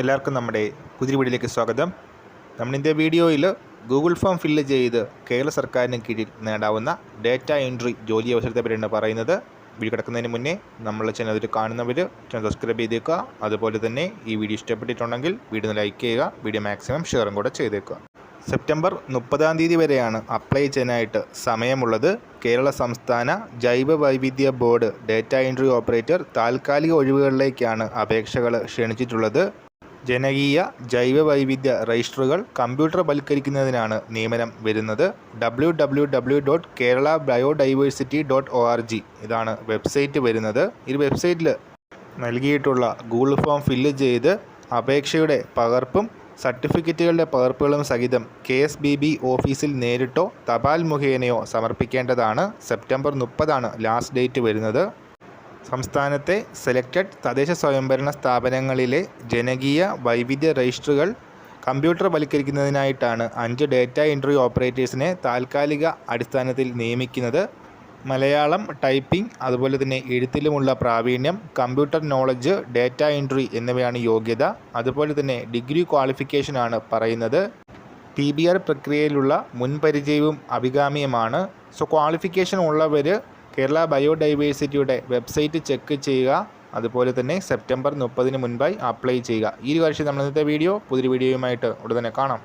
എല്ലാവർക്കും നമ്മുടെ പുതിയ വീഡിയോയിലേക്ക് സ്വാഗതം. നമ്മളിന്റെ വീഡിയോയിൽ ഗൂഗിൾ ഫോം ഫില്ല് ചെയ്ത് കേരള സർക്കാരിന് കീഴിൽ നേടാവുന്ന ഡേറ്റ എൻട്രി ജോലി അവസരത്തെ പറ്റിയാണ് പറയുന്നത്. വീഡിയോ കിടക്കുന്നതിന് മുന്നേ നമ്മളെ ചാനൽ അതിൽ കാണുന്നവർ ചാനൽ സബ്സ്ക്രൈബ് ചെയ്തേക്കുക. അതുപോലെ തന്നെ ഈ വീഡിയോ ഇഷ്ടപ്പെട്ടിട്ടുണ്ടെങ്കിൽ വീഡിയോ ലൈക്ക് ചെയ്യുക വീഡിയോ മാക്സിമം ഷെയറും കൂടെ ചെയ്തേക്കുക. സെപ്റ്റംബർ മുപ്പതാം തീയതി വരെയാണ് അപ്ലൈ ചെയ്യാനായിട്ട് സമയമുള്ളത്. കേരള സംസ്ഥാന ജൈവ വൈവിധ്യ ബോർഡ് ഡേറ്റ എൻട്രി ഓപ്പറേറ്റർ താൽക്കാലിക ഒഴിവുകളിലേക്കാണ് അപേക്ഷകൾ ക്ഷണിച്ചിട്ടുള്ളത്. ജനകീയ ജൈവവൈവിധ്യ വൈവിധ്യ രജിസ്റ്ററുകൾ കമ്പ്യൂട്ടർവൽക്കരിക്കുന്നതിനാണ് നിയമനം വരുന്നത്. W W W dot Kerala biodiversity dot O R G ഇതാണ് വെബ്സൈറ്റ് വരുന്നത്. ഈ വെബ്സൈറ്റിൽ നൽകിയിട്ടുള്ള ഗൂഗിൾ ഫോം ഫില്ല് ചെയ്ത് അപേക്ഷയുടെ പകർപ്പും സർട്ടിഫിക്കറ്റുകളുടെ പകർപ്പുകളും സഹിതം കെ എസ് ബി ബി ഓഫീസിൽ നേരിട്ടോ തപാൽ മുഖേനയോ സമർപ്പിക്കേണ്ടതാണ്. സെപ്റ്റംബർ മുപ്പതാണ് ലാസ്റ്റ് ഡേറ്റ് വരുന്നത്. സംസ്ഥാനത്തെ സെലക്റ്റഡ് തദ്ദേശ സ്വയംഭരണ സ്ഥാപനങ്ങളിലെ ജനകീയ വൈവിധ്യ രജിസ്റ്ററുകൾ കമ്പ്യൂട്ടർ വൽക്കരിക്കുന്നതിനായിട്ടാണ് അഞ്ച് ഡേറ്റ എൻട്രി ഓപ്പറേറ്റേഴ്സിനെ താൽക്കാലിക അടിസ്ഥാനത്തിൽ നിയമിക്കുന്നത്. മലയാളം ടൈപ്പിംഗ് അതുപോലെ തന്നെ എഴുത്തിലുമുള്ള പ്രാവീണ്യം കമ്പ്യൂട്ടർ നോളജ് ഡേറ്റ എൻട്രി എന്നിവയാണ് യോഗ്യത. അതുപോലെ തന്നെ ഡിഗ്രി ക്വാളിഫിക്കേഷനാണ് പറയുന്നത്. ടി ബി ആർ പ്രക്രിയയിലുള്ള മുൻപരിചയവും അഭികാമ്യമാണ്. സോ ക്വാളിഫിക്കേഷൻ ഉള്ളവർ കേരള ബയോഡൈവേഴ്സിറ്റിയുടെ വെബ്സൈറ്റ് ചെക്ക് ചെയ്യുക. അതുപോലെ തന്നെ സെപ്റ്റംബർ മുപ്പതിന് മുൻപായി അപ്ലൈ ചെയ്യുക. ഈ ഒരു കാര്യം നമ്മൾ ഇന്നത്തെ വീഡിയോ. പുതിയൊരു വീഡിയോയുമായിട്ട് ഉടനെ കാണാം.